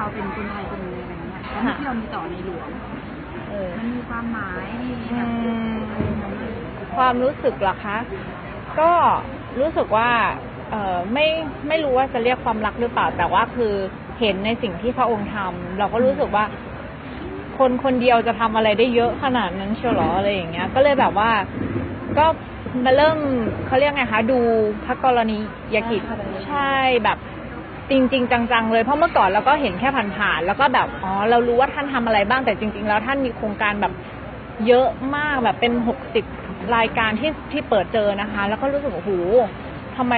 เราเป็นคนไทยคนหนึงอะไรเงี้ยแล้วค่ะที่เรามีต่อในหลวง เออ มันมีความหมายมีแบอืบมความรู้สึกเหรอคะ ก็รู้สึกว่า เออไม่ไม่รู้ว่าจะเรียกความรักหรือเปล่า แต่ว่าคือเห็นในสิ่งที่พระองค์ทำเราก็รู้สึกว่า คนคนเดียวจะทำอะไรได้เยอะขนาดนั้นเชียวเหรออะไรอย่างเงี้ย ก็เลยแบบว่า ก็มาเริ่มเขาเรียกไงคะ ดูพระกรณียกิจใช่แบบ จริง ๆ จังๆเลย เพราะเมื่อก่อนเราก็เห็นแค่ผ่านๆแล้วก็แบบอ๋อเรารู้ว่าท่านทำอะไรบ้างแต่จริง ๆ แล้วท่านมีโครงการแบบเยอะมากแบบเป็นหกสิบรายการที่ที่เปิดเจอนะคะ แล้วก็รู้สึกว่าโอ้โหทำไม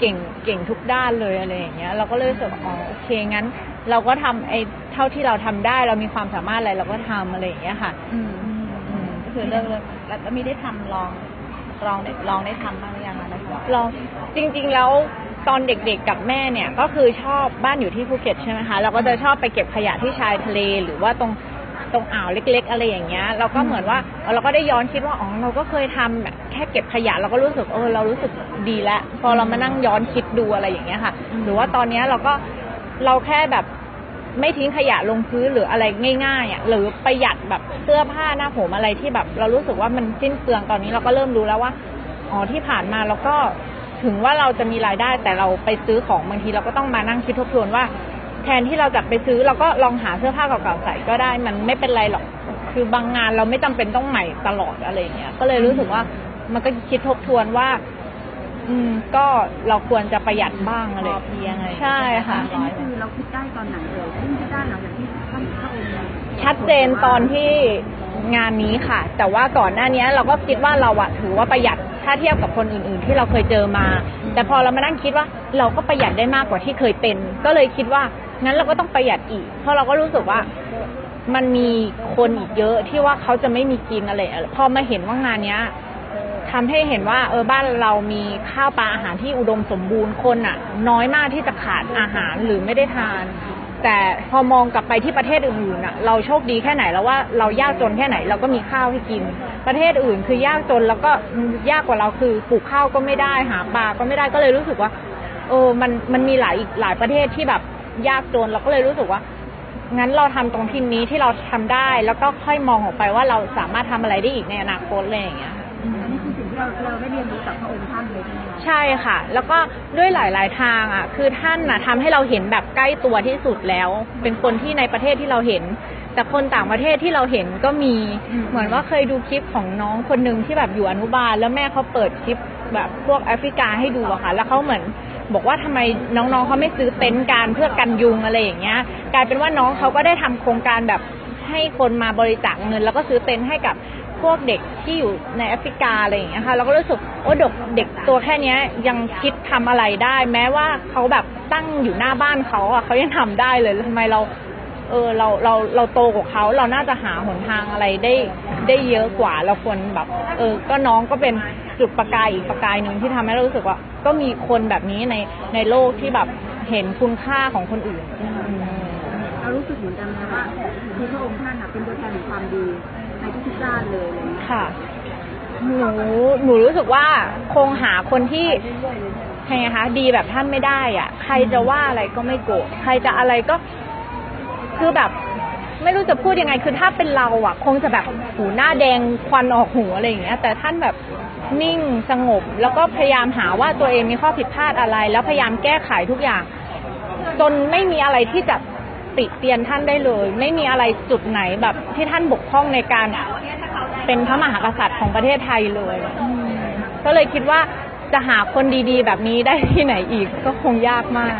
เก่งเก่งทุกด้านเลยอะไรอย่างเงี้ย เราก็เลยรู้สึกว่าอ๋อโอเคงั้น เราก็ทำไอ้เท่าที่เราทำได้ เรามีความสามารถอะไรเราก็ทำอะไรอย่างเงี้ยค่ะ อืมอืมก็คือเลิกเลิกแล้วแล้วมีได้ทำลองลองได้ลองได้ทำบ้างหรือยังคะนะคะลองจริง ๆ แล้ว ตอนเด็กๆกับแม่เนี่ยก็คือชอบบ้านอยู่ที่ภูเก็ตใช่ไหมคะเราก็จะชอบไปเก็บขยะที่ชายทะเลหรือว่าตรงตรงอ่าวเล็ก ๆ อะไรอย่างเงี้ยเราก็เหมือนว่าเราก็ได้ย้อนคิดว่าอ๋อเราก็เคยทำแบบแค่เก็บขยะเราก็รู้สึกเออเรารู้สึกดีแล้วพอเรามานั่งย้อนคิดดูอะไรอย่างเงี้ยค่ะ หรือว่าตอนเนี้ยเราก็เราแค่แบบไม่ทิ้งขยะลงพื้นหรืออะไรง่ายๆอะหรือประหยัดแบบเสื้อผ้าหน้าผมอะไรที่แบบ เรารู้สึกว่ามันสิ้นเปลืองตอนนี้เราก็เริ่มรู้แล้วว่าอ๋อที่ผ่านมาเราก็ ถึงว่าเราจะมีรายได้แต่เราไปซื้อของบางทีเราก็ต้องมานั่งคิดทบทวนว่า แทนที่เราจะไปซื้อเราก็ลองหาเสื้อผ้าเก่าๆใส่ก็ได้ มันไม่เป็นไรหรอก คือบางงานเราไม่จำเป็นต้องใหม่ตลอดอะไรอย่างเงี้ยก็เลยรู้สึกว่ามันก็คิดทบทวนว่า อืม ก็เราควรจะประหยัดบ้างอะไรพอเพียงอะไรใช่ค่ะอันนี้คือเราคิดได้ตอนไหนเลยเพิ่งคิดได้หลังจากที่ท่านพระองค์ชัดเจนตอนที่งานนี้ค่ะ แต่ว่าก่อนหน้านี้เราก็คิดว่าเราอะถือว่าประหยัด ถ้าเทียบกับคนอื่น ๆ ที่เราเคยเจอมา แต่พอเรามานั่งคิดว่าเราก็ประหยัดได้มากกว่าที่เคยเป็น ก็เลยคิดว่างั้นเราก็ต้องประหยัดอีก เพราะเราก็รู้สึกว่ามันมีคนอีกเยอะที่ว่าเขาจะไม่มีกินอะไรพอมาเห็นว่างานเนี้ยทำให้เห็นว่าเออบ้านเรามีข้าวปลาอาหารที่อุดมสมบูรณ์คนอะ น้อยมากที่จะขาดอาหารหรือไม่ได้ทาน แต่พอมองกลับไปที่ประเทศอื่นๆอะเราโชคดีแค่ไหนแล้วว่าเรายากจนแค่ไหนเราก็มีข้าวให้กิน ประเทศอื่นคือยากจนแล้วก็ยากกว่าเราคือปลูกข้าวก็ไม่ได้หาปลาก็ไม่ได้ก็เลยรู้สึกว่าเออมันมันมีหลายอีกหลายประเทศที่แบบยากจนเราก็เลยรู้สึกว่างั้นเราทำตรงที่นี้ที่เราทำได้ แล้วก็ค่อยมองออกไปว่าเราสามารถทำอะไรได้อีกในอนาคตอะไรอย่างเงี้ย เราเราได้เรียนรู้จากพระองค์ท่านเลยใช่ไหมคะใช่ค่ะ แล้วก็ด้วยหลาย ๆ ทางอะ คือท่านน่ะทำให้เราเห็นแบบใกล้ตัวที่สุดแล้ว เป็นคนที่ในประเทศที่เราเห็น แต่คนต่างประเทศที่เราเห็นก็มี เหมือนว่าเคยดูคลิปของน้องคนหนึ่งที่แบบอยู่อนุบาล แล้วแม่เขาเปิดคลิปแบบพวกแอฟริกาให้ดูอะค่ะ แล้วเขาเหมือนบอกว่าทำไมน้องๆเขาไม่ซื้อเต็นท์การเพื่อกันยุงอะไรอย่างเงี้ย กลายเป็นว่าน้องเขาก็ได้ทำโครงการแบบให้คนมาบริจาคเงิน แล้วก็ซื้อเต็นท์ให้กับ วกเด็กที่อยู่ในแอฟริกาอะไรอย่างเงี้ยค่ะเราก็รู้สึกโอ้เด็กเด็กตัวแค่เนี้ยยังคิดทำอะไรได้ แม้ว่าเขาแบบตั้งอยู่หน้าบ้านเขาอะเขายังทำได้เลยทำไมเรา เออเราเราเราโตกว่าเขาเราน่าจะหาหนทางอะไรได้ได้เยอะกว่าเราควรแบบ เออ ก็น้องก็เป็นจุดประกายอีกประกายหนึ่งที่ทำให้เรารู้สึกว่า ก็มีคนแบบนี้ในในโลกที่แบบเห็นคุณค่าของคนอื่นเรารู้สึกเหมือนกันนะว่าคือพระองค์ท่านน่ะเป็นตัวแทนของความดี ในทุกๆด้านเลยอะไรเลยค่ะ หนูหนูรู้สึกว่าคงหาคนที่ไงคะดีแบบท่านไม่ได้อะ ใครจะว่าอะไรก็ไม่โกรธใครจะอะไรก็ คือแบบ ไม่รู้จะพูดยังไง คือถ้าเป็นเราอะ คงจะแบบหูหน้าแดงควันออกหูอะไรอย่างเงี้ย แต่ท่านแบบนิ่งสงบ แล้วก็พยายามหาว่าตัวเองมีข้อผิดพลาดอะไร แล้วพยายามแก้ไขทุกอย่าง จนไม่มีอะไรที่จะ ติเตียนท่านได้เลย ไม่มีอะไรจุดไหนแบบที่ท่านบกพร่องในการเป็นพระมหากษัตริย์ของประเทศไทยเลยก็เลยคิดว่าจะหาคนดีๆ แบบนี้ได้ที่ไหนอีกก็คงยากมาก